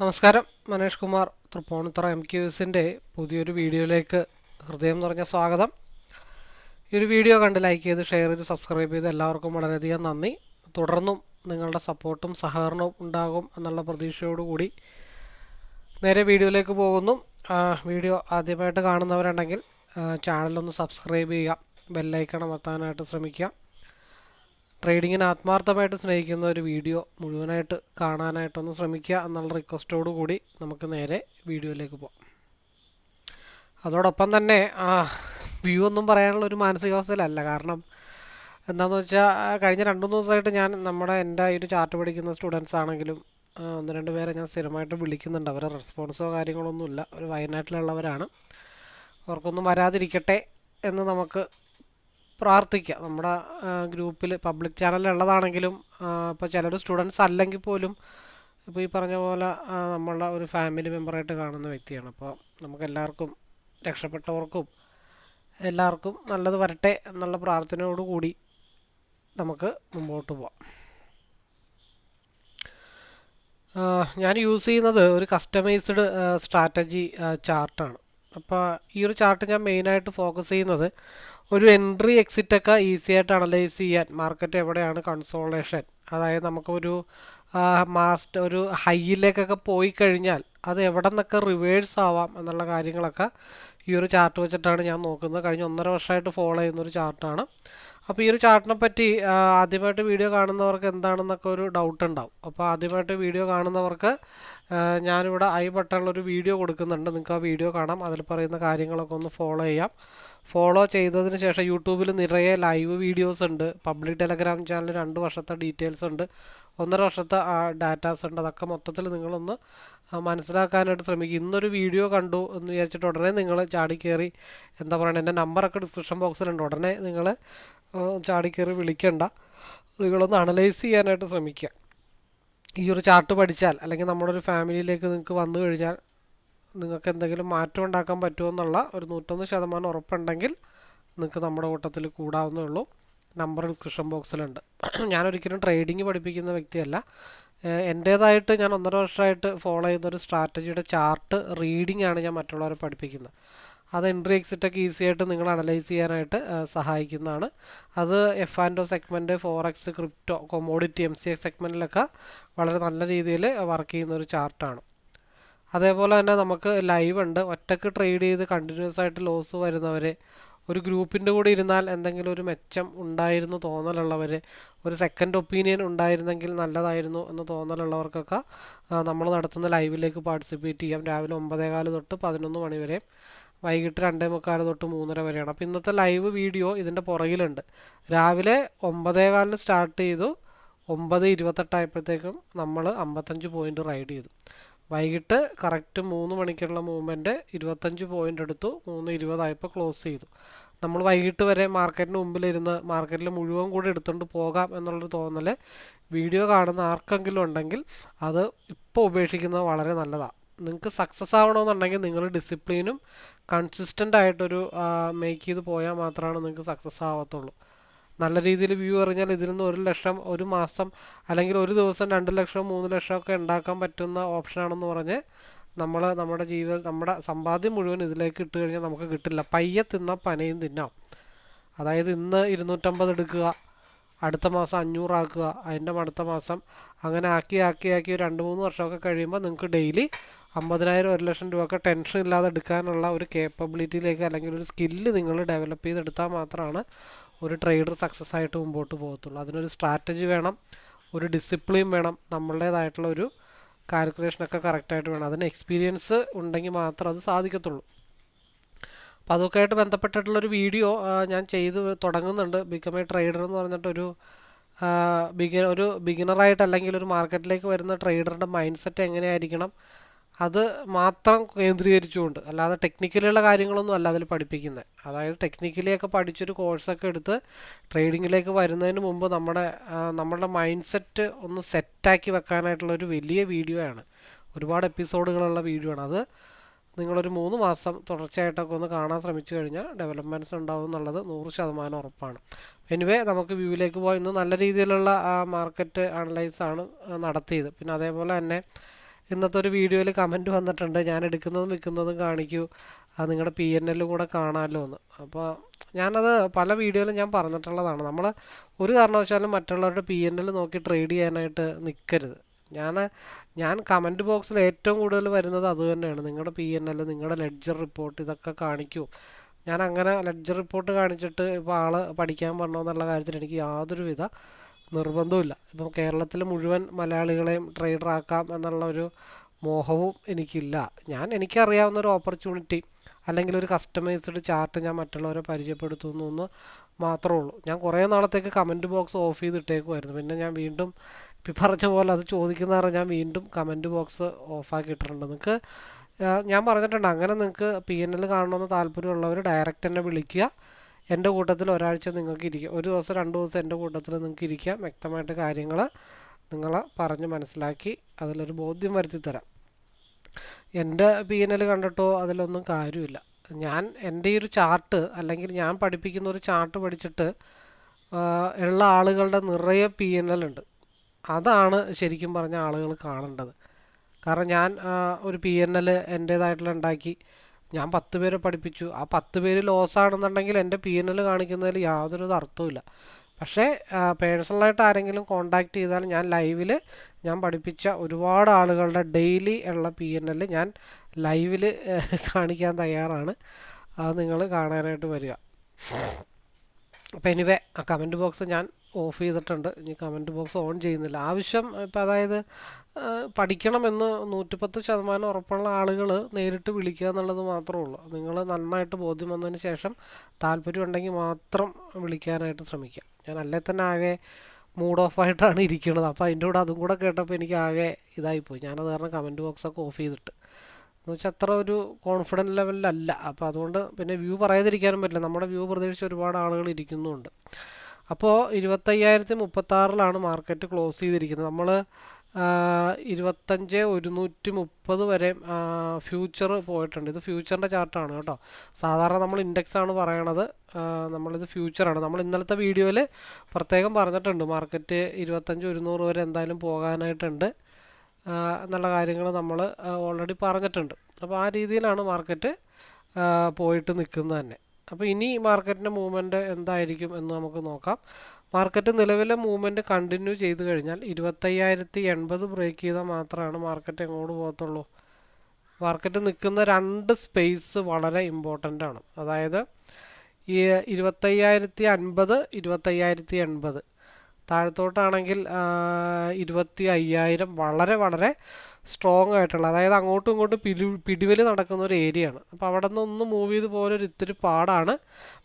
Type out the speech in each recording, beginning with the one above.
നമസ്കാരം. മനേഷ് കുമാർ തൃപ്പൂണിത്തറ എം ക്യൂസിന്റെ പുതിയൊരു വീഡിയോയിലേക്ക് ഹൃദയം നിറഞ്ഞ സ്വാഗതം. ഈ ഒരു വീഡിയോ കണ്ട് ലൈക്ക് ചെയ്ത് ഷെയർ ചെയ്ത് സബ്സ്ക്രൈബ് ചെയ്ത് എല്ലാവർക്കും വളരെയധികം നന്ദി. തുടർന്നും നിങ്ങളുടെ സപ്പോർട്ടും സഹകരണവും ഉണ്ടാകും എന്നുള്ള പ്രതീക്ഷയോടുകൂടി നേരെ വീഡിയോയിലേക്ക് പോകുന്നു. വീഡിയോ ആദ്യമായിട്ട് കാണുന്നവരുണ്ടെങ്കിൽ ചാനലൊന്ന് സബ്സ്ക്രൈബ് ചെയ്യുക ബെല്ലൈക്കൺ അമർത്താനായിട്ട് ശ്രമിക്കുക. ട്രേഡിങ്ങിന് ആത്മാർത്ഥമായിട്ട് സ്നേഹിക്കുന്ന ഒരു വീഡിയോ മുഴുവനായിട്ട് കാണാനായിട്ടൊന്ന് ശ്രമിക്കുക എന്നുള്ള റിക്വസ്റ്റോടു കൂടി നമുക്ക് നേരെ വീഡിയോയിലേക്ക് പോകാം അതോടൊപ്പം തന്നെ വ്യൂ ഒന്നും പറയാനുള്ള ഒരു മാനസികാവസ്ഥയിലല്ല. കാരണം എന്താണെന്ന് വെച്ചാൽ കഴിഞ്ഞ രണ്ട് മൂന്ന് ദിവസമായിട്ട് ഞാൻ നമ്മുടെ എന്റെ ഈ ഒരു ചാർട്ട് പഠിക്കുന്ന സ്റ്റുഡൻസ് ആണെങ്കിലും ഒന്ന് രണ്ട് പേരെ ഞാൻ സ്ഥിരമായിട്ട് വിളിക്കുന്നുണ്ട്. അവരെ റെസ്പോൺസോ കാര്യങ്ങളൊന്നുമില്ല. ഒരു വയനാട്ടിലുള്ളവരാണ്. അവർക്കൊന്നും വരാതിരിക്കട്ടെ എന്ന് നമുക്ക് പ്രാർത്ഥിക്കാം നമ്മുടെ ഗ്രൂപ്പിൽ പബ്ലിക് ചാനലിലുള്ളതാണെങ്കിലും ഇപ്പോൾ ചിലർ സ്റ്റുഡൻസ് അല്ലെങ്കിൽ പോലും ഇപ്പോൾ ഈ പറഞ്ഞ പോലെ നമ്മളുടെ ഒരു ഫാമിലി മെമ്പറായിട്ട് കാണുന്ന വ്യക്തിയാണ്. അപ്പോൾ നമുക്ക് എല്ലാവർക്കും രക്ഷപ്പെട്ടവർക്കും എല്ലാവർക്കും നല്ലത് വരട്ടെ എന്നുള്ള പ്രാർത്ഥനയോടുകൂടി നമുക്ക് മുമ്പോട്ട് പോവാം. ഞാൻ യൂസ് ചെയ്യുന്നത് ഒരു കസ്റ്റമൈസ്ഡ് സ്ട്രാറ്റജി ചാർട്ടാണ്. അപ്പോൾ ഈ ഒരു ചാർട്ട് ഞാൻ മെയിനായിട്ട് ഫോക്കസ് ചെയ്യുന്നത് ഒരു എൻട്രി എക്സിറ്റ് ഒക്കെ ഈസി ആയിട്ട് അനലൈസ് ചെയ്യാൻ. മാർക്കറ്റ് എവിടെയാണ് കൺസോളേഷൻ അതായത് നമുക്കൊരു മാസ്റ്റ് ഒരു ഹൈയിലേക്കൊക്കെ പോയി കഴിഞ്ഞാൽ അത് എവിടെ നിന്നൊക്കെ റിവേഴ്സ് ആവാം എന്നുള്ള കാര്യങ്ങളൊക്കെ ഈ ഒരു ചാർട്ട് വെച്ചിട്ടാണ് ഞാൻ നോക്കുന്നത്. കഴിഞ്ഞ ഒന്നര വർഷമായിട്ട് ഫോളോ ചെയ്യുന്ന ഒരു ചാർട്ടാണ് അപ്പോൾ ഈ ഒരു ചാർട്ടിനെ പറ്റി ആദ്യമായിട്ട് വീഡിയോ കാണുന്നവർക്ക് എന്താണെന്നൊക്കെ ഒരു ഡൗട്ട് ഉണ്ടാവും. അപ്പോൾ ആദ്യമായിട്ട് വീഡിയോ കാണുന്നവർക്ക് ഞാനിവിടെ ഐ ബട്ടണിലൊരു വീഡിയോ കൊടുക്കുന്നുണ്ട്. നിങ്ങൾക്ക് ആ വീഡിയോ കാണാം. അതിൽ പറയുന്ന കാര്യങ്ങളൊക്കെ ഒന്ന് ഫോളോ ചെയ്യാം. ഫോളോ ചെയ്തതിന് ശേഷം യൂട്യൂബിൽ നിറയെ ലൈവ് വീഡിയോസ് ഉണ്ട്. പബ്ലിക് ടെലഗ്രാം ചാനൽ രണ്ട് വർഷത്തെ ഡീറ്റെയിൽസ് ഉണ്ട്. ഒന്നര വർഷത്തെ ഡാറ്റാസ് ഉണ്ട്. അതൊക്കെ മൊത്തത്തിൽ നിങ്ങളൊന്ന് മനസ്സിലാക്കാനായിട്ട് ശ്രമിക്കുക ഇന്നൊരു വീഡിയോ കണ്ടു എന്ന് വിചാരിച്ചിട്ട് ഉടനെ നിങ്ങൾ ചാടിക്കേറി എന്താ പറയുക എന്റെ നമ്പറൊക്കെ ഡിസ്ക്രിപ്ഷൻ ബോക്സിലുണ്ട് ഉടനെ നിങ്ങൾ ചാടിക്കേറി വിളിക്കണ്ട. നിങ്ങളൊന്ന് അനലൈസ് ചെയ്യാനായിട്ട് ശ്രമിക്കുക ഈ ഒരു ചാർട്ട് പഠിച്ചാൽ അല്ലെങ്കിൽ നമ്മുടെ ഒരു ഫാമിലിയിലേക്ക് നിങ്ങൾക്ക് വന്നു കഴിഞ്ഞാൽ നിങ്ങൾക്ക് എന്തെങ്കിലും മാറ്റം ഉണ്ടാക്കാൻ പറ്റുമെന്നുള്ള ഒരു നൂറ്റൊന്ന് ശതമാനം ഉറപ്പുണ്ടെങ്കിൽ നിങ്ങൾക്ക് നമ്മുടെ കൂട്ടത്തിൽ കൂടാവുന്നേ ഉള്ളൂ. നമ്പർ ഡിസ്ക്രിപ്ഷൻ ബോക്സിലുണ്ട്. ഞാനൊരിക്കലും ട്രേഡിംഗ് പഠിപ്പിക്കുന്ന വ്യക്തിയല്ല. എന്റേതായിട്ട് ഞാൻ ഒന്നര വർഷമായിട്ട് ഫോളോ ചെയ്യുന്ന ഒരു സ്ട്രാറ്റജിയുടെ ചാർട്ട് റീഡിംഗ് ആണ് ഞാൻ മറ്റുള്ളവരെ പഠിപ്പിക്കുന്നത്. അത് എൻട്രി എക്സിറ്റൊക്കെ ഈസി ആയിട്ട് നിങ്ങൾ അനലൈസ് ചെയ്യാനായിട്ട് സഹായിക്കുന്നതാണ്. അത് F and O segment forex crypto commodity M C X സെഗ്മെന്റിലൊക്കെ വളരെ നല്ല രീതിയിൽ വർക്ക് ചെയ്യുന്ന ഒരു ചാർട്ടാണ്. അതേപോലെ തന്നെ നമുക്ക് ലൈവ് ഉണ്ട്. ഒറ്റയ്ക്ക് ട്രേഡ് ചെയ്ത് കണ്ടിന്യൂസ് ആയിട്ട് ലോസ് വരുന്നവർ ഒരു ഗ്രൂപ്പിന്റെ കൂടെ ഇരുന്നാൽ എന്തെങ്കിലും ഒരു മെച്ചം ഉണ്ടായിരുന്നു തോന്നലുള്ളവർ ഒരു സെക്കൻഡ് ഒപ്പീനിയൻ ഉണ്ടായിരുന്നെങ്കിൽ നല്ലതായിരുന്നു എന്ന് തോന്നലുള്ളവർക്കൊക്കെ നമ്മൾ നടത്തുന്ന ലൈവിലേക്ക് പാർട്ടിസിപ്പേറ്റ് ചെയ്യാം. രാവിലെ ഒമ്പതേകാൽ തൊട്ട് പതിനൊന്ന് മണി വരെ വൈകിട്ട് രണ്ടേ മുക്കാൽ തൊട്ട് മൂന്നര വരെയാണ്. അപ്പോൾ ഇന്നത്തെ ലൈവ് വീഡിയോ ഇതിന്റെ പുറകിലുണ്ട്. രാവിലെ ഒമ്പതേകാലിന് സ്റ്റാർട്ട് ചെയ്തു ഒമ്പത് ഇരുപത്തെട്ടായപ്പോഴത്തേക്കും നമ്മൾ അമ്പത്തഞ്ച് പോയിന്റ് റൈഡ് ചെയ്തു. വൈകിട്ട് കറക്റ്റ് മൂന്ന് മണിക്കുള്ള മൂവ്മെന്റ് ഇരുപത്തഞ്ച് പോയിന്റ് എടുത്തു. മൂന്ന് ഇരുപതായപ്പോൾ ക്ലോസ് ചെയ്തു. നമ്മൾ വൈകിട്ട് വരെ മാർക്കറ്റിന് മുമ്പിലിരുന്ന് മാർക്കറ്റിൽ മുഴുവൻ കൂടി എടുത്തുകൊണ്ട് പോകാം എന്നുള്ളൊരു തോന്നൽ വീഡിയോ കാണുന്ന ആർക്കെങ്കിലും ഉണ്ടെങ്കിൽ അത് ഇപ്പോൾ ഉപേക്ഷിക്കുന്നത് വളരെ നല്ലതാണ് നിങ്ങൾക്ക് സക്സസ് ആവണമെന്നുണ്ടെങ്കിൽ നിങ്ങൾ ഡിസിപ്ലിനും കൺസിസ്റ്റന്റ് ആയിട്ടൊരു മേക്ക് ചെയ്ത് പോയാൽ മാത്രമാണ് നിങ്ങൾക്ക് സക്സസ് ആവത്തുള്ളൂ. നല്ല രീതിയിൽ വ്യൂ അറിഞ്ഞാൽ ഇതിൽ നിന്ന് ഒരു ലക്ഷം ഒരു മാസം അല്ലെങ്കിൽ ഒരു ദിവസം രണ്ട് ലക്ഷം മൂന്ന് ലക്ഷം ഒക്കെ ഉണ്ടാക്കാൻ പറ്റുന്ന ഓപ്ഷനാണെന്ന് പറഞ്ഞ് നമ്മൾ നമ്മുടെ ജീവിത നമ്മുടെ സമ്പാദ്യം മുഴുവൻ ഇതിലേക്ക് ഇട്ട് കഴിഞ്ഞാൽ നമുക്ക് കിട്ടില്ല. പയ്യെ തിന്ന പനയും തിന്നാം. അതായത് ഇന്ന് ഇരുന്നൂറ്റമ്പത് എടുക്കുക. അടുത്ത മാസം അഞ്ഞൂറാക്കുക അതിന്റെ അടുത്ത മാസം അങ്ങനെ ആക്കി ആക്കി ആക്കി രണ്ട് മൂന്ന് വർഷമൊക്കെ കഴിയുമ്പോൾ നിങ്ങൾക്ക് ഡെയിലി അമ്പതിനായിരം ഒരു ലക്ഷം രൂപ ഒക്കെ ടെൻഷൻ ഇല്ലാതെ എടുക്കാനുള്ള ഒരു കേപ്പബിലിറ്റിയിലേക്ക് അല്ലെങ്കിൽ ഒരു സ്കില്ല് നിങ്ങൾ ഡെവലപ്പ് ചെയ്തെടുത്താൽ മാത്രമാണ് ഒരു ട്രേഡർ സക്സസ് ആയിട്ട് മുമ്പോട്ട് പോകത്തുള്ളൂ. അതിനൊരു സ്ട്രാറ്റജി വേണം ഒരു ഡിസിപ്ലിൻ വേണം നമ്മളുടേതായിട്ടുള്ള ഒരു കാൽക്കുലേഷനൊക്കെ കറക്റ്റായിട്ട് വേണം. അതിന് എക്സ്പീരിയൻസ് ഉണ്ടെങ്കിൽ മാത്രം അത് സാധിക്കത്തുള്ളൂ. അപ്പോൾ അതൊക്കെ ആയിട്ട് ബന്ധപ്പെട്ടിട്ടുള്ളൊരു വീഡിയോ ഞാൻ ചെയ്ത് തുടങ്ങുന്നുണ്ട്. ബിക്കം എ ട്രേഡർ എന്ന് പറഞ്ഞിട്ടൊരു ബിഗി ഒരു ബിഗിനറായിട്ട് അല്ലെങ്കിൽ ഒരു മാർക്കറ്റിലേക്ക് വരുന്ന ട്രേഡറുടെ മൈൻഡ് സെറ്റ് എങ്ങനെയായിരിക്കണം അത് മാത്രം കേന്ദ്രീകരിച്ചുകൊണ്ട് അല്ലാതെ ടെക്നിക്കലുള്ള കാര്യങ്ങളൊന്നും അല്ല അതിൽ പഠിപ്പിക്കുന്നത് അതായത് ടെക്നിക്കലിയൊക്കെ പഠിച്ചൊരു കോഴ്സൊക്കെ എടുത്ത് ട്രേഡിങ്ങിലേക്ക് വരുന്നതിന് മുമ്പ് നമ്മുടെ നമ്മുടെ മൈൻഡ് സെറ്റ് ഒന്ന് സെറ്റാക്കി വെക്കാനായിട്ടുള്ള ഒരു വലിയ വീഡിയോ ആണ്. ഒരുപാട് എപ്പിസോഡുകളുള്ള വീഡിയോ ആണ്. അത് നിങ്ങളൊരു മൂന്ന് മാസം തുടർച്ചയായിട്ടൊക്കെ ഒന്ന് കാണാൻ ശ്രമിച്ചു കഴിഞ്ഞാൽ ഡെവലപ്മെന്റ്സ് ഉണ്ടാവും എന്നുള്ളത് നൂറ് ശതമാനം ഉറപ്പാണ്. എനിവേ നമുക്ക് വ്യൂവിലേക്ക് പോയി ഇന്ന് നല്ല രീതിയിലുള്ള മാർക്കറ്റ് അനലൈസ് ആണ് നടത്തിയത്. പിന്നെ അതേപോലെ തന്നെ ഇന്നത്തെ ഒരു വീഡിയോയിൽ കമന്റ് വന്നിട്ടുണ്ട്. ഞാൻ എടുക്കുന്നതും വിൽക്കുന്നതും കാണിക്കൂ. അത് നിങ്ങളുടെ പി എൻ എല്ലും കൂടെ കാണാമല്ലോ എന്ന്. അപ്പോൾ ഞാനത് പല വീഡിയോയിലും ഞാൻ പറഞ്ഞിട്ടുള്ളതാണ്. നമ്മൾ ഒരു കാരണവശാലും മറ്റുള്ളവരുടെ പി എൻ എൽ നോക്കി ട്രേഡ് ചെയ്യാനായിട്ട് നിൽക്കരുത് ഞാൻ ഞാൻ കമന്റ് ബോക്സിൽ ഏറ്റവും കൂടുതൽ വരുന്നത് അതുതന്നെയാണ് നിങ്ങളുടെ പി എൻ എൽ നിങ്ങളുടെ ലെഡ്ജർ റിപ്പോർട്ട് ഇതൊക്കെ കാണിക്കൂ. ഞാൻ അങ്ങനെ ലെഡ്ജർ റിപ്പോർട്ട് കാണിച്ചിട്ട് ഇപ്പോൾ ആൾ പഠിക്കാൻ പറഞ്ഞോ എന്നുള്ള കാര്യത്തിൽ എനിക്ക് യാതൊരുവിധ നിർബന്ധവുമില്ല ഇപ്പം കേരളത്തിൽ മുഴുവൻ മലയാളികളെയും ട്രേഡർ ആക്കാം എന്നുള്ള ഒരു മോഹവും എനിക്കില്ല. ഞാൻ എനിക്കറിയാവുന്ന ഒരു ഓപ്പർച്യൂണിറ്റി അല്ലെങ്കിൽ ഒരു കസ്റ്റമൈസ്ഡ് ചാർട്ട് ഞാൻ മറ്റുള്ളവരെ പരിചയപ്പെടുത്തുന്നു എന്ന് മാത്രമേ ഉള്ളൂ ഞാൻ കുറേ നാളത്തേക്ക് കമന്റ് ബോക്സ് ഓഫ് ചെയ്തിട്ടേക്കുമായിരുന്നു പിന്നെ ഞാൻ വീണ്ടും ഇപ്പം പറഞ്ഞ പോലെ അത് ചോദിക്കുന്ന കാരണം ഞാൻ വീണ്ടും കമന്റ് ബോക്സ് ഓഫാക്കിയിട്ടുണ്ട് നിങ്ങൾക്ക് ഞാൻ പറഞ്ഞിട്ടുണ്ട്. അങ്ങനെ നിങ്ങൾക്ക് പി എൻ എൽ കാണണമെന്ന് താല്പര്യമുള്ളവർ ഡയറക്റ്റ് എന്നെ വിളിക്കുക. എന്റെ കൂട്ടത്തിൽ ഒരാഴ്ച നിങ്ങൾക്ക് ഇരിക്കാം ഒരു ദിവസം രണ്ട് ദിവസം എന്റെ കൂട്ടത്തിൽ നിങ്ങൾക്ക് ഇരിക്കാം. വ്യക്തമായിട്ട് കാര്യങ്ങൾ നിങ്ങളെ പറഞ്ഞ് മനസ്സിലാക്കി അതിലൊരു ബോധ്യം വരുത്തി തരാം എന്റെ പി എൻ എൽ കണ്ടിട്ടോ അതിലൊന്നും കാര്യമില്ല. ഞാൻ എന്റെ ഈ ഒരു ചാർട്ട് അല്ലെങ്കിൽ ഞാൻ പഠിപ്പിക്കുന്ന ഒരു ചാർട്ട് പഠിച്ചിട്ട് ഉള്ള ആളുകളുടെ നിറയെ പി എൻ എൽ ഉണ്ട്. അതാണ് ശരിക്കും പറഞ്ഞ ആളുകൾ കാണേണ്ടത്. കാരണം ഞാൻ ഒരു പി എൻ എൽ എന്റേതായിട്ടുള്ള ഉണ്ടാക്കി. ഞാൻ പത്ത് പേരെ പഠിപ്പിച്ചു. ആ പത്ത് പേര് ലോസ് ആണെന്നുണ്ടെങ്കിൽ എന്റെ പി എൻ എൽ കാണിക്കുന്നതിൽ യാതൊരു അർത്ഥവുമില്ല. പക്ഷേ പേഴ്സണലായിട്ട് ആരെങ്കിലും കോണ്ടാക്ട് ചെയ്താൽ ഞാൻ ലൈവിൽ ഞാൻ പഠിപ്പിച്ച ഒരുപാട് ആളുകളുടെ ഡെയിലി ഉള്ള പി എൻ എൽ ഞാൻ ലൈവിൽ കാണിക്കാൻ തയ്യാറാണ്. അത് നിങ്ങൾ കാണാനായിട്ട് വരിക. അപ്പോൾ എനിവേ ആ കമന്റ് ബോക്സ് ഞാൻ ഓഫ് ചെയ്തിട്ടുണ്ട്. ഇനി കമന്റ് ബോക്സ് ഓൺ ചെയ്യുന്നില്ല. ആവശ്യം ഇപ്പോൾ അതായത് പഠിക്കണമെന്ന് നൂറ്റിപ്പത്ത് ശതമാനം ഉറപ്പുള്ള ആളുകൾ നേരിട്ട് വിളിക്കുക എന്നുള്ളത് മാത്രമേ ഉള്ളൂ. നിങ്ങൾ നന്നായിട്ട് ബോധ്യം വന്നതിന് ശേഷം താല്പര്യം ഉണ്ടെങ്കിൽ മാത്രം വിളിക്കാനായിട്ട് ശ്രമിക്കുക. ഞാൻ അല്ലേ തന്നെ ആകെ മൂഡ് ഓഫ് ആയിട്ടാണ് ഇരിക്കുന്നത് അപ്പോൾ അതിന്റെ കൂടെ അതും കൂടെ കേട്ടപ്പോൾ എനിക്ക് ആകെ ഇതായിപ്പോയി. ഞാനത് കാരണം കമന്റ് ബോക്സൊക്കെ ഓഫ് ചെയ്തിട്ട്. എന്ന് വെച്ചാൽ അത്ര ഒരു കോൺഫിഡന്റ് ലെവലിലല്ല അപ്പോൾ അതുകൊണ്ട് പിന്നെ വ്യൂ പറയാതിരിക്കാനും പറ്റില്ല. നമ്മുടെ വ്യൂ പ്രതീക്ഷിച്ച് ഒരുപാട് ആളുകൾ ഇരിക്കുന്നുണ്ട്. അപ്പോൾ ഇരുപത്തയ്യായിരത്തി മുപ്പത്താറിലാണ് മാർക്കറ്റ് ക്ലോസ് ചെയ്തിരിക്കുന്നത്. നമ്മൾ ഇരുപത്തഞ്ച് ഒരുന്നൂറ്റി മുപ്പത് വരെ ഫ്യൂച്ചർ പോയിട്ടുണ്ട്. ഇത് ഫ്യൂച്ചറിന്റെ ചാർട്ടാണ് കേട്ടോ. സാധാരണ നമ്മൾ ഇൻഡെക്സ് ആണ് പറയണത്. നമ്മളിത് ഫ്യൂച്ചറാണ് നമ്മൾ ഇന്നലത്തെ വീഡിയോയിൽ പ്രത്യേകം പറഞ്ഞിട്ടുണ്ട്. മാർക്കറ്റ് ഇരുപത്തഞ്ച് ഒരുന്നൂറ് വരെ എന്തായാലും പോകാനായിട്ടുണ്ട്. എന്നുള്ള കാര്യങ്ങൾ നമ്മൾ ഓൾറെഡി പറഞ്ഞിട്ടുണ്ട്. അപ്പോൾ ആ രീതിയിലാണ് മാർക്കറ്റ് പോയിട്ട് നിൽക്കുന്നത് തന്നെ. അപ്പോൾ ഇനി മാർക്കറ്റിന്റെ മൂവ്മെന്റ് എന്തായിരിക്കും എന്ന് നമുക്ക് നോക്കാം. മാർക്കറ്റ് നിലവിലെ മൂവ്മെന്റ് കണ്ടിന്യൂ ചെയ്ത് കഴിഞ്ഞാൽ ഇരുപത്തയ്യായിരത്തി എൺപത് ബ്രേക്ക് ചെയ്താൽ മാത്രമാണ് മാർക്കറ്റ് എങ്ങോട്ട് പോകത്തുള്ളൂ. മാർക്കറ്റ് നിൽക്കുന്ന രണ്ട് സ്പേസ് വളരെ ഇമ്പോർട്ടന്റ് ആണ്. അതായത് ഈ ഇരുപത്തയ്യായിരത്തി അൻപത് ഇരുപത്തയ്യായിരത്തി എൺപത്. താഴത്തോട്ടാണെങ്കിൽ ഇരുപത്തി അയ്യായിരം വളരെ വളരെ സ്ട്രോങ് ആയിട്ടുള്ള അതായത് അങ്ങോട്ടും ഇങ്ങോട്ടും പിടി പിടിവലി നടക്കുന്ന ഒരു ഏരിയ ആണ്. അപ്പോൾ അവിടെ നിന്ന് ഒന്ന് മൂവ് ചെയ്ത് പോലെ ഒരു ഇത്തിരി പാടാണ്.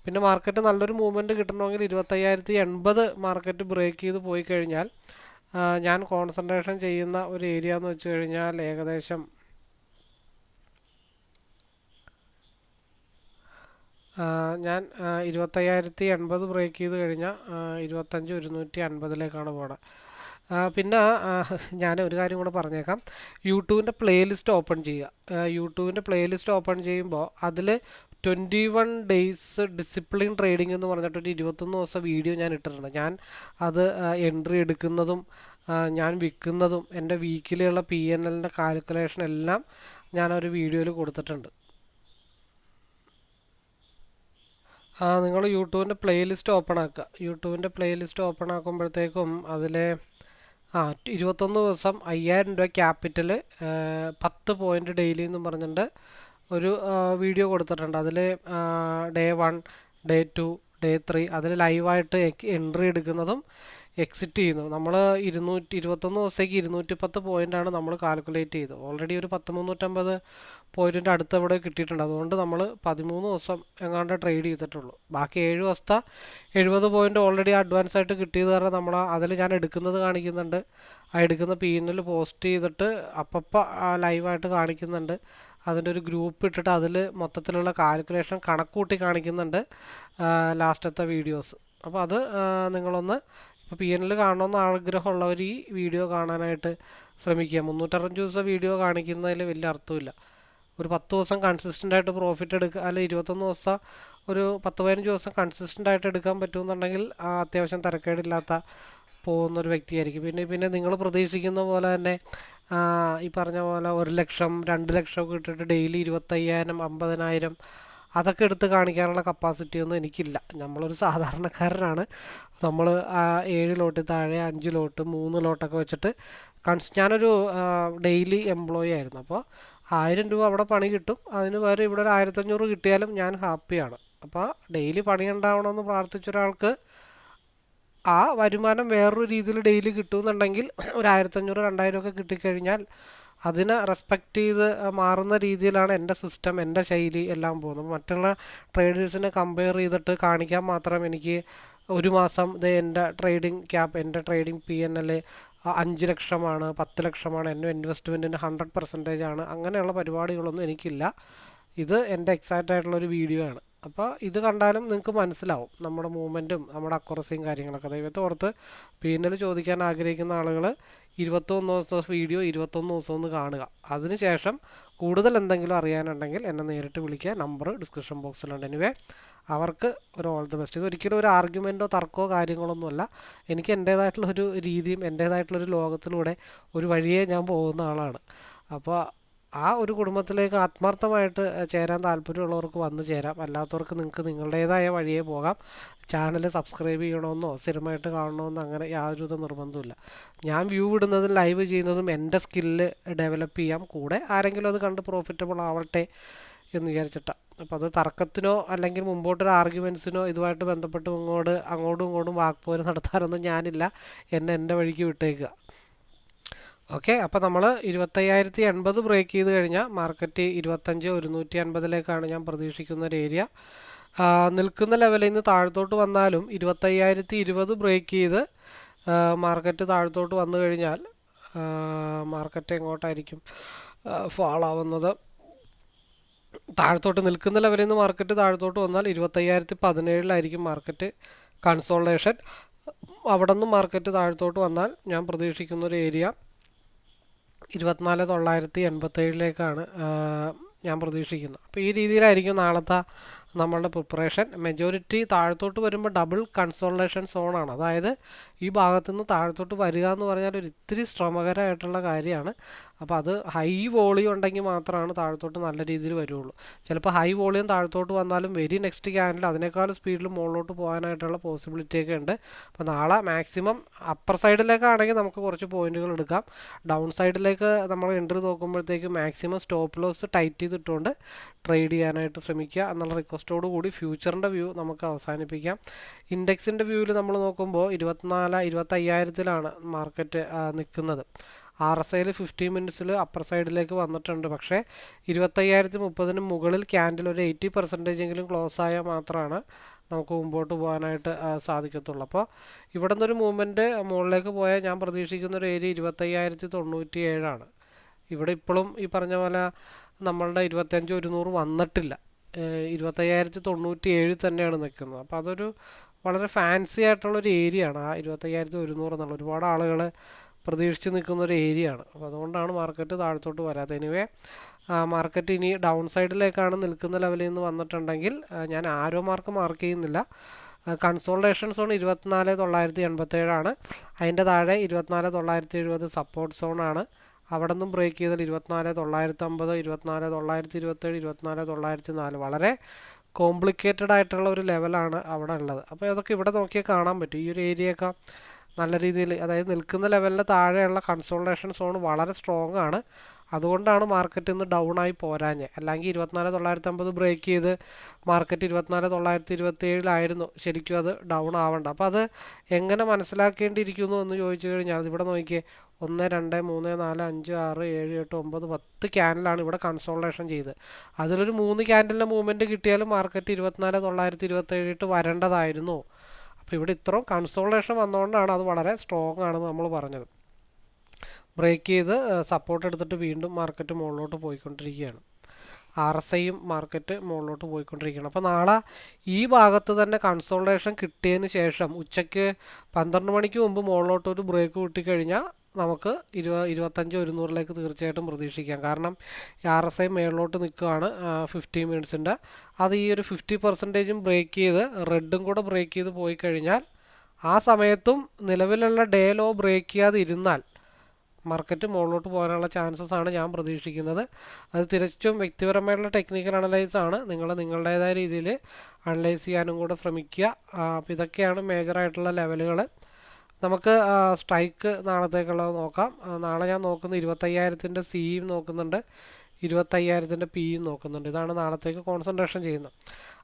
പിന്നെ മാർക്കറ്റ് നല്ലൊരു മൂവ്മെന്റ് കിട്ടണമെങ്കിൽ ഇരുപത്തയ്യായിരത്തി എൺപത് മാർക്കറ്റ് ബ്രേക്ക് ചെയ്ത് പോയി കഴിഞ്ഞാൽ ഞാൻ കോൺസെൻട്രേഷൻ ചെയ്യുന്ന ഒരു ഏരിയ എന്ന് വെച്ച് കഴിഞ്ഞാൽ ഏകദേശം ഞാൻ ഇരുപത്തയ്യായിരത്തി എൺപത് ബ്രേക്ക് ചെയ്ത് കഴിഞ്ഞാൽ ഇരുപത്തഞ്ച് ഒരുന്നൂറ്റി അൻപതിലേക്കാണ് പോണത് പിന്നെ ഞാൻ ഒരു കാര്യം കൂടെ പറഞ്ഞേക്കാം. യൂട്യൂബിന്റെ പ്ലേലിസ്റ്റ് ഓപ്പൺ ചെയ്യുക. യൂട്യൂബിന്റെ പ്ലേലിസ്റ്റ് ഓപ്പൺ ചെയ്യുമ്പോൾ അതിൽ twenty one days discipline trading എന്ന് പറഞ്ഞിട്ടൊരു ഇരുപത്തൊന്ന് ദിവസം വീഡിയോ ഞാൻ ഇട്ടിട്ടുണ്ട്. ഞാൻ അത് എൻട്രി എടുക്കുന്നതും ഞാൻ വിൽക്കുന്നതും എന്റെ വീക്കിലുള്ള പി എൻ എല്ലിന്റെ കാൽക്കുലേഷൻ എല്ലാം ഞാൻ ഒരു വീഡിയോയിൽ കൊടുത്തിട്ടുണ്ട്. നിങ്ങൾ യൂട്യൂബിന്റെ പ്ലേലിസ്റ്റ് ഓപ്പൺ ആക്കുക. യൂട്യൂബിന്റെ പ്ലേലിസ്റ്റ് ഓപ്പൺ ആക്കുമ്പോഴത്തേക്കും അതിലെ ആ ഇരുപത്തൊന്ന് ദിവസം അയ്യായിരം രൂപ ക്യാപിറ്റൽ പത്ത് പോയിന്റ് ഡെയിലി എന്ന് പറഞ്ഞിട്ട് ഒരു വീഡിയോ കൊടുത്തിട്ടുണ്ട്. അതിൽ day one day two day three അതിൽ ലൈവായിട്ട് എൻട്രി എടുക്കുന്നതും എക്സിറ്റ് ചെയ്യുന്നു. നമ്മൾ ഇരുന്നൂറ്റി ഇരുപത്തൊന്ന് ദിവസത്തേക്ക് ഇരുന്നൂറ്റി പത്ത് പോയിന്റാണ് നമ്മൾ കാൽക്കുലേറ്റ് ചെയ്തത്. ഓൾറെഡി ഒരു പത്ത് മുന്നൂറ്റമ്പത് പോയിന്റിന്റെ അടുത്ത് ഇവിടെ കിട്ടിയിട്ടുണ്ട്. അതുകൊണ്ട് നമ്മൾ പതിമൂന്ന് ദിവസം എങ്ങാണ്ട് ട്രേഡ് ചെയ്തിട്ടുള്ളൂ. ബാക്കി ഏഴ് ദിവസത്തെ എഴുപത് പോയിന്റ് ഓൾറെഡി അഡ്വാൻസ് ആയിട്ട് കിട്ടിയത് കാരണം നമ്മൾ അതിൽ ഞാൻ എടുക്കുന്നത് കാണിക്കുന്നുണ്ട്. ആ എടുക്കുന്ന പി എൻ പോസ്റ്റ് ചെയ്തിട്ട് അപ്പപ്പോൾ ലൈവായിട്ട് കാണിക്കുന്നുണ്ട്. അതിന്റെ ഒരു ഗ്രൂപ്പ് ഇട്ടിട്ട് അതിൽ മൊത്തത്തിലുള്ള കാൽക്കുലേഷൻ കണക്കൂട്ടി കാണിക്കുന്നുണ്ട് ലാസ്റ്റത്തെ വീഡിയോസ് അപ്പോൾ അത് നിങ്ങളൊന്ന് ഇപ്പോൾ പി എനിൽ കാണണമെന്ന് ആഗ്രഹമുള്ളവർ ഈ വീഡിയോ കാണാനായിട്ട് ശ്രമിക്കുക. മുന്നൂറ്ററുപത് ദിവസം വീഡിയോ കാണിക്കുന്നതിൽ വലിയ അർത്ഥമില്ല ഒരു പത്ത് ദിവസം കൺസിസ്റ്റന്റ് ആയിട്ട് പ്രോഫിറ്റ് എടുക്കുക അല്ല ഇരുപത്തൊന്ന് ദിവസം ഒരു പത്ത് പതിനഞ്ച് ദിവസം കൺസിസ്റ്റന്റ് ആയിട്ട് എടുക്കാൻ പറ്റുമെന്നുണ്ടെങ്കിൽ അത്യാവശ്യം തിരക്കേടില്ലാത്ത പോകുന്ന ഒരു വ്യക്തിയായിരിക്കും. പിന്നെ പിന്നെ നിങ്ങൾ പ്രതീക്ഷിക്കുന്ന പോലെ തന്നെ ഈ പറഞ്ഞ പോലെ ഒരു ലക്ഷം രണ്ട് ലക്ഷം ഒക്കെ ഇട്ടിട്ട് ഡെയിലി ഇരുപത്തയ്യായിരം അമ്പതിനായിരം അതൊക്കെ എടുത്ത് കാണിക്കാനുള്ള കപ്പാസിറ്റി ഒന്നും എനിക്കില്ല. നമ്മളൊരു സാധാരണക്കാരനാണ്. നമ്മൾ ഏഴ് ലോട്ട് താഴെ അഞ്ച് ലോട്ട് മൂന്ന് ലോട്ടൊക്കെ വെച്ചിട്ട് കൺസ് ഞാനൊരു ഡെയിലി എംപ്ലോയി ആയിരുന്നു. അപ്പോൾ ആയിരം രൂപ അവിടെ പണി കിട്ടും. അതിന് പകരം ഇവിടെ ഒരു ആയിരത്തഞ്ഞൂറ് കിട്ടിയാലും ഞാൻ ഹാപ്പിയാണ് അപ്പോൾ ഡെയിലി പണി ഉണ്ടാവണമെന്ന് പ്രാർത്ഥിച്ച ഒരാൾക്ക് ആ വരുമാനം വേറൊരു രീതിയിൽ ഡെയിലി കിട്ടുമെന്നുണ്ടെങ്കിൽ ഒരു ആയിരത്തഞ്ഞൂറ് രണ്ടായിരം ഒക്കെ കിട്ടിക്കഴിഞ്ഞാൽ അതിനെ റെസ്പെക്റ്റ് ചെയ്ത് മാറുന്ന രീതിയിലാണ് എന്റെ സിസ്റ്റം എന്റെ ശൈലി എല്ലാം പോകുന്നത്. മറ്റുള്ള ട്രേഡേഴ്സിനെ കമ്പയർ ചെയ്തിട്ട് കാണിക്കാൻ മാത്രം എനിക്ക് ഒരു മാസം ഇത് എന്റെ ട്രേഡിംഗ് ക്യാപ് എന്റെ ട്രേഡിംഗ് പി എൻ എൽ അഞ്ച് ലക്ഷമാണ് പത്ത് ലക്ഷമാണ് എന്റെ ഇൻവെസ്റ്റ്മെന്റിന് ഹൺഡ്രഡ് പെർസെന്റേജ് ആണ്. അങ്ങനെയുള്ള പരിപാടികളൊന്നും എനിക്കില്ല. ഇത് എന്റെ എക്സാക്റ്റ് ആയിട്ടുള്ള ഒരു വീഡിയോ ആണ്. അപ്പോൾ ഇത് കണ്ടാലും നിങ്ങൾക്ക് മനസ്സിലാവും. നമ്മുടെ മൂവ്മെന്റും നമ്മുടെ അക്കുറസിയും കാര്യങ്ങളൊക്കെ ദൈവത്തെ ഓർത്ത് എൽ ചോദിക്കാൻ ആഗ്രഹിക്കുന്ന ആളുകൾ ഇരുപത്തൊന്ന് ദിവസത്തെ വീഡിയോ ഇരുപത്തൊന്ന് ദിവസം ഒന്ന് കാണുക. അതിനുശേഷം കൂടുതൽ എന്തെങ്കിലും അറിയാനുണ്ടെങ്കിൽ എന്നെ നേരിട്ട് വിളിക്കുക. നമ്പർ ഡിസ്ക്രിപ്ഷൻ ബോക്സിലുണ്ട് എനിവേ അവർക്ക് ഒരു ഓൾ ദി ബെസ്റ്റ് ഇത് ഒരിക്കലും ഒരു ആർഗ്യുമെന്റോ തർക്കമോ കാര്യങ്ങളൊന്നുമല്ല എനിക്ക് എന്റേതായിട്ടുള്ള ഒരു രീതിയും എന്റേതായിട്ടുള്ളൊരു ലോകത്തിലൂടെ ഒരു വഴിയെ ഞാൻ പോകുന്ന ആളാണ്. അപ്പോൾ ആ ഒരു കുടുംബത്തിലേക്ക് ആത്മാർത്ഥമായിട്ട് ചേരാൻ താല്പര്യമുള്ളവർക്ക് വന്നു ചേരാം. അല്ലാത്തവർക്ക് നിങ്ങൾക്ക് നിങ്ങളുടേതായ വഴിയെ പോകാം. ചാനൽ സബ്സ്ക്രൈബ് ചെയ്യണമെന്നോ സ്ഥിരമായിട്ട് കാണണമെന്നോ അങ്ങനെ യാതൊരുവിധ നിർബന്ധമില്ല ഞാൻ വ്യൂ ഇടുന്നതും ലൈവ് ചെയ്യുന്നതും എന്റെ സ്കില്ല് ഡെവലപ്പ് ചെയ്യാം. കൂടെ ആരെങ്കിലും അത് കണ്ട് പ്രോഫിറ്റബിൾ ആവട്ടെ എന്ന് വിചാരിച്ചിട്ടാണ് അപ്പോൾ അത് തർക്കത്തിനോ അല്ലെങ്കിൽ മുമ്പോട്ടൊരു ആർഗ്യുമെൻസിനോ ഇതുമായിട്ട് ബന്ധപ്പെട്ട് ഇങ്ങോട്ട് അങ്ങോട്ടും ഇങ്ങോട്ടും വാക്പോര് നടത്താനൊന്നും ഞാനില്ല. എന്നെ എന്റെ വഴിക്ക് വിട്ടേക്കുക. ഓക്കെ അപ്പോൾ നമ്മൾ ഇരുപത്തയ്യായിരത്തി എൺപത് ബ്രേക്ക് ചെയ്ത് കഴിഞ്ഞാൽ മാർക്കറ്റ് ഇരുപത്തഞ്ച് ഒരുന്നൂറ്റി അൻപതിലേക്കാണ് ഞാൻ പ്രതീക്ഷിക്കുന്ന ഒരു ഏരിയ നിൽക്കുന്ന ലെവലിൽ നിന്ന് താഴത്തോട്ട് വന്നാലും ഇരുപത്തയ്യായിരത്തി ഇരുപത് ബ്രേക്ക് ചെയ്ത് മാർക്കറ്റ് താഴത്തോട്ട് വന്നു കഴിഞ്ഞാൽ മാർക്കറ്റ് എങ്ങോട്ടായിരിക്കും ഫാളാവുന്നത് താഴത്തോട്ട് നിൽക്കുന്ന ലെവലിൽ നിന്ന് മാർക്കറ്റ് താഴത്തോട്ട് വന്നാൽ ഇരുപത്തയ്യായിരത്തി പതിനേഴിലായിരിക്കും മാർക്കറ്റ് കൺസോൾട്ടേഷൻ അവിടെ നിന്ന് മാർക്കറ്റ് താഴത്തോട്ട് വന്നാൽ ഞാൻ പ്രതീക്ഷിക്കുന്ന ഒരു ഏരിയ ഇരുപത്തിനാല് തൊള്ളായിരത്തി എൺപത്തേഴിലേക്കാണ് ഞാൻ പ്രതീക്ഷിക്കുന്നത്. അപ്പോൾ ഈ രീതിയിലായിരിക്കും നാളത്തെ നമ്മളുടെ പ്രിപ്പറേഷൻ മെജോറിറ്റി താഴത്തോട്ട് വരുമ്പോൾ ഡബിൾ കൺസോളേഷൻ സോണാണ് അതായത് ഈ ഭാഗത്തു നിന്ന് താഴത്തോട്ട് വരിക എന്ന് പറഞ്ഞാൽ ഒരു ഇത്തിരി ശ്രമകരമായിട്ടുള്ള കാര്യമാണ്. അപ്പോൾ അത് ഹൈ വോളിയം ഉണ്ടെങ്കിൽ മാത്രമാണ് താഴത്തോട്ട് നല്ല രീതിയിൽ വരുള്ളൂ. ചിലപ്പോൾ ഹൈ വോളിയം താഴത്തോട്ട് വന്നാലും വെരി നെക്സ്റ്റ് ക്യാനിൽ അതിനേക്കാൾ സ്പീഡിൽ മുകളിലോട്ട് പോകാനായിട്ടുള്ള പോസിബിലിറ്റി ഒക്കെ ഉണ്ട്. അപ്പോൾ നാളെ മാക്സിമം അപ്പർ സൈഡിലേക്കാണെങ്കിൽ നമുക്ക് കുറച്ച് പോയിന്റുകൾ എടുക്കാം. ഡൗൺ സൈഡിലേക്ക് നമ്മൾ എൻട്രി നോക്കുമ്പോഴത്തേക്ക് മാക്സിമം സ്റ്റോപ്പ് ലോസ് ടൈറ്റ് ചെയ്തിട്ടുകൊണ്ട് ട്രേഡ് ചെയ്യാനായിട്ട് ശ്രമിക്കുക എന്നുള്ള റിക്വസ്റ്റോട് കൂടി ഫ്യൂച്ചറിന്റെ വ്യൂ നമുക്ക് അവസാനിപ്പിക്കാം. ഇൻഡെക്സിന്റെ വ്യൂവിൽ നമ്മൾ നോക്കുമ്പോൾ ഇരുപത്തിനാല് ഇരുപത്തയ്യായിരത്തിലാണ് മാർക്കറ്റ് നിൽക്കുന്നത്. ആർ എസ് ഐയിൽ ഫിഫ്റ്റീൻ മിനിറ്റ്സിൽ അപ്പർ സൈഡിലേക്ക് വന്നിട്ടുണ്ട്. പക്ഷേ ഇരുപത്തയ്യായിരത്തി മുപ്പതിന് മുകളിൽ ക്യാൻഡിൽ ഒരു എയ്റ്റി പെർസെന്റേജ് എങ്കിലും ക്ലോസ് ആയാൽ മാത്രമാണ് നമുക്ക് മുമ്പോട്ട് പോകാനായിട്ട് സാധിക്കത്തുള്ളൂ. അപ്പോൾ ഇവിടെ നിന്നൊരു മൂവ്മെന്റ് മുകളിലേക്ക് പോയാൽ ഞാൻ പ്രതീക്ഷിക്കുന്ന ഒരു ഏരിയ ഇരുപത്തയ്യായിരത്തി തൊണ്ണൂറ്റി ഏഴാണ് ഇവിടെ ഇപ്പോഴും ഈ പറഞ്ഞ പോലെ നമ്മളുടെ ഇരുപത്തഞ്ച് ഒരുന്നൂറ് വന്നിട്ടില്ല. ഇരുപത്തയ്യായിരത്തി തൊണ്ണൂറ്റി ഏഴിൽ തന്നെയാണ് നിൽക്കുന്നത്. അപ്പോൾ അതൊരു വളരെ ഫാൻസി ആയിട്ടുള്ളൊരു ഏരിയ ആണ്. ആ ഇരുപത്തയ്യായിരത്തി ഒരുന്നൂറ് എന്നുള്ള ഒരുപാട് ആളുകൾ പ്രതീക്ഷിച്ച് നിൽക്കുന്ന ഒരു ഏരിയ ആണ്. അപ്പോൾ അതുകൊണ്ടാണ് മാർക്കറ്റ് താഴത്തോട്ട് വരാത്തത്. എനിവേ മാർക്കറ്റ് ഇനി ഡൗൺ സൈഡിലേക്കാണ് നിൽക്കുന്ന ലെവലിൽ നിന്ന് വന്നിട്ടുണ്ടെങ്കിൽ ഞാൻ ആരോ മാർക്ക് മാർക്ക് ചെയ്യുന്നില്ല. കൺസോൾട്ടേഷൻ സോൺ ഇരുപത്തിനാല് തൊള്ളായിരത്തി എൺപത്തേഴാണ് അതിന്റെ താഴെ ഇരുപത്തിനാല് തൊള്ളായിരത്തി എഴുപത് സപ്പോർട്ട് സോണാണ് അവിടെ നിന്നും ബ്രേക്ക് ചെയ്താൽ ഇരുപത്തിനാല് തൊള്ളായിരത്തി അമ്പത് ഇരുപത്തിനാല് തൊള്ളായിരത്തി ഇരുപത്തേഴ് ഇരുപത്തിനാല് തൊള്ളായിരത്തി നാല് വളരെ കോംപ്ലിക്കേറ്റഡ് ആയിട്ടുള്ള ഒരു ലെവലാണ് അവിടെ ഉള്ളത്. അപ്പോൾ അതൊക്കെ ഇവിടെ നോക്കിയാൽ കാണാൻ പറ്റും. ഈ ഒരു ഏരിയയൊക്കെ നല്ല രീതിയിൽ അതായത് നിൽക്കുന്ന ലെവലിന് താഴെയുള്ള കൺസോൾട്ടേഷൻ സോൺ വളരെ സ്ട്രോങ് ആണ്. അതുകൊണ്ടാണ് മാർക്കറ്റ് ഇന്ന് ഡൗൺ ആയി പോരാഞ്ഞ് അല്ലെങ്കിൽ ഇരുപത്തിനാല് തൊള്ളായിരത്തി അമ്പത് ബ്രേക്ക് ചെയ്ത് മാർക്കറ്റ് ഇരുപത്തിനാല് തൊള്ളായിരത്തി ഇരുപത്തി ഏഴിലായിരുന്നു ശരിക്കും അത് ഡൗൺ ആവേണ്ട. അപ്പോൾ അത് എങ്ങനെ മനസ്സിലാക്കേണ്ടിയിരിക്കുന്നു എന്ന് ചോദിച്ചു കഴിഞ്ഞാൽ ഇവിടെ നോക്കിയേ ഒന്ന് രണ്ട് മൂന്ന് നാല് അഞ്ച് ആറ് ഏഴ് എട്ട് ഒമ്പത് പത്ത് ക്യാൻഡിലാണ് ഇവിടെ കൺസോൾട്ടേഷൻ ചെയ്ത്. അതിലൊരു മൂന്ന് ക്യാൻഡലിന്റെ മൂവ്മെന്റ് കിട്ടിയാലും മാർക്കറ്റ് ഇരുപത്തിനാല് തൊള്ളായിരത്തി ഇരുപത്തേഴ് ഇട്ട് വരേണ്ടതായിരുന്നു. അപ്പോൾ ഇവിടെ ഇത്രയും കൺസോൾട്ടേഷൻ വന്നുകൊണ്ടാണ് അത് വളരെ സ്ട്രോങ് ആണെന്ന് നമ്മൾ പറഞ്ഞത്. ബ്രേക്ക് ചെയ്ത് സപ്പോർട്ട് എടുത്തിട്ട് വീണ്ടും മാർക്കറ്റ് മുകളിലോട്ട് പോയിക്കൊണ്ടിരിക്കുകയാണ്. ആർ എസ് ഐയും മാർക്കറ്റ് മുകളിലോട്ട് പോയിക്കൊണ്ടിരിക്കുകയാണ്. അപ്പോൾ നാളെ ഈ ഭാഗത്ത് തന്നെ കൺസോൾട്ടേഷൻ കിട്ടിയതിന് ശേഷം ഉച്ചയ്ക്ക് പന്ത്രണ്ട് മണിക്ക് മുമ്പ് മുകളിലോട്ട് ഒരു ബ്രേക്ക് കിട്ടിക്കഴിഞ്ഞാൽ നമുക്ക് ഇരുപ ഇരുപത്തഞ്ചോ ഇരുന്നൂറിലേക്ക് തീർച്ചയായിട്ടും പ്രതീക്ഷിക്കാം. കാരണം ആർ എസ് ഐ മേളിലോട്ട് നിൽക്കുകയാണ് ഫിഫ്റ്റി മിനിറ്റ്സിന്റെ അത് ഈ ഒരു ഫിഫ്റ്റി പെർസെന്റേജും ബ്രേക്ക് ചെയ്ത് റെഡും കൂടെ ബ്രേക്ക് ചെയ്ത് പോയി കഴിഞ്ഞാൽ ആ സമയത്തും നിലവിലുള്ള ഡേ ലോ ബ്രേക്ക് ചെയ്യാതെ ഇരുന്നാൽ മാർക്കറ്റ് മുകളിലോട്ട് പോകാനുള്ള ചാൻസസ് ആണ് ഞാൻ പ്രതീക്ഷിക്കുന്നത്. അത് തികച്ചും വ്യക്തിപരമായിട്ടുള്ള ടെക്നിക്കൽ അനലൈസ് ആണ്. നിങ്ങൾ നിങ്ങളുടേതായ രീതിയിൽ അനലൈസ് ചെയ്യാനും കൂടെ ശ്രമിക്കുക. അപ്പോൾ ഇതൊക്കെയാണ് മേജറായിട്ടുള്ള ലെവലുകൾ നമുക്ക് സ്ട്രൈക്ക് നാളത്തേക്കുള്ളത് നോക്കാം. നാളെ ഞാൻ നോക്കുന്നത് ഇരുപത്തയ്യായിരത്തിന്റെ സിയും നോക്കുന്നുണ്ട്. ഇരുപത്തയ്യായിരത്തിന്റെ പിയും നോക്കുന്നുണ്ട്. ഇതാണ് നാളത്തേക്ക് കോൺസെൻട്രേഷൻ ചെയ്യുന്നത്.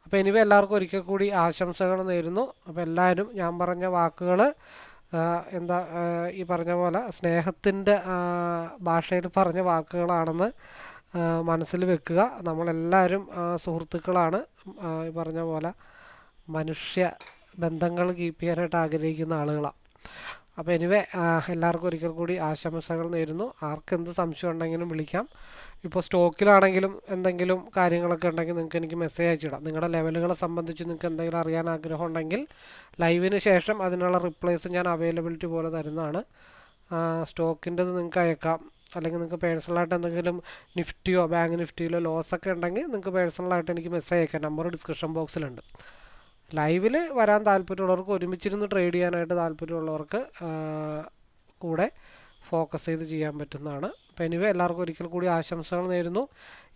അപ്പോൾ എനിവ എല്ലാവർക്കും ഒരിക്കൽ കൂടി ആശംസകൾ നേരുന്നു. അപ്പോൾ എല്ലാവരും ഞാൻ പറഞ്ഞ വാക്കുകൾ എന്താ ഈ പറഞ്ഞ പോലെ സ്നേഹത്തിന്റെ ഭാഷയിൽ പറഞ്ഞ വാക്കുകളാണെന്ന് മനസ്സിൽ വെക്കുക. നമ്മളെല്ലാവരും സുഹൃത്തുക്കളാണ്. ഈ പറഞ്ഞ പോലെ മനുഷ്യ ബന്ധങ്ങൾ കീപ്പ് ചെയ്യാനായിട്ട് ആഗ്രഹിക്കുന്ന ആളുകളാണ്. അപ്പോൾ എനിവേ എല്ലാവർക്കും ഒരിക്കൽ കൂടി ആശംസകൾ നേരുന്നു. ആർക്ക് എന്ത് സംശയം ഉണ്ടെങ്കിലും വിളിക്കാം. ഇപ്പോൾ സ്റ്റോക്കിലാണെങ്കിലും എന്തെങ്കിലും കാര്യങ്ങളൊക്കെ ഉണ്ടെങ്കിൽ നിങ്ങൾക്ക് എനിക്ക് മെസ്സേജ് അയച്ചിടാം നിങ്ങളുടെ ലെവലുകളെ സംബന്ധിച്ച് നിങ്ങൾക്ക് എന്തെങ്കിലും അറിയാൻ ആഗ്രഹം ഉണ്ടെങ്കിൽ ലൈവിന് ശേഷം അതിനുള്ള റിപ്ലൈസ് ഞാൻ അവൈലബിലിറ്റി പോലെ തരുന്നതാണ്. സ്റ്റോക്കിന്റെത് നിങ്ങൾക്ക് അയക്കാം. അല്ലെങ്കിൽ നിങ്ങൾക്ക് പേഴ്സണലായിട്ട് എന്തെങ്കിലും നിഫ്റ്റിയോ ബാങ്ക് നിഫ്റ്റിയിലോ ലോസൊക്കെ ഉണ്ടെങ്കിൽ നിങ്ങൾക്ക് പേഴ്സണലായിട്ട് എനിക്ക് മെസ്സേജ് അയക്കാം. നമ്പർ ഡിസ്ക്രിപ്ഷൻ ബോക്സിലുണ്ട് ലൈവിൽ വരാൻ താല്പര്യമുള്ളവർക്ക് ഒരുമിച്ചിരുന്ന് ട്രേഡ് ചെയ്യാനായിട്ട് താല്പര്യമുള്ളവർക്ക് കൂടെ ഫോക്കസ് ചെയ്ത് ചെയ്യാൻ പറ്റുന്നതാണ്. അപ്പോൾ എനിവേ എല്ലാവർക്കും ഒരിക്കൽ കൂടി ആശംസകൾ നേരുന്നു.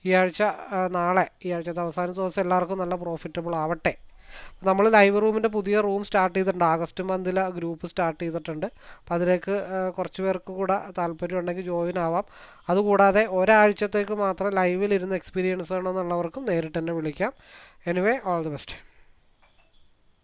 ഈ ആഴ്ച നാളെ ഈ ആഴ്ചത്തെ അവസാന ദിവസം എല്ലാവർക്കും നല്ല പ്രോഫിറ്റബിൾ ആവട്ടെ. നമ്മൾ ലൈവ് റൂമിന്റെ പുതിയ റൂം സ്റ്റാർട്ട് ചെയ്തിട്ടുണ്ട്. ആഗസ്റ്റ് മന്തിൽ ഗ്രൂപ്പ് സ്റ്റാർട്ട് ചെയ്തിട്ടുണ്ട്. അപ്പോൾ അതിലേക്ക് കുറച്ച് പേർക്ക് കൂടെ താല്പര്യം ഉണ്ടെങ്കിൽ ജോയിൻ ആവാം. അതുകൂടാതെ ഒരാഴ്ചത്തേക്ക് മാത്രം ലൈവിൽ ഇരുന്ന് എക്സ്പീരിയൻസ് വേണമെന്നുള്ളവർക്കും നേരിട്ട് തന്നെ വിളിക്കാം. Anyway all the best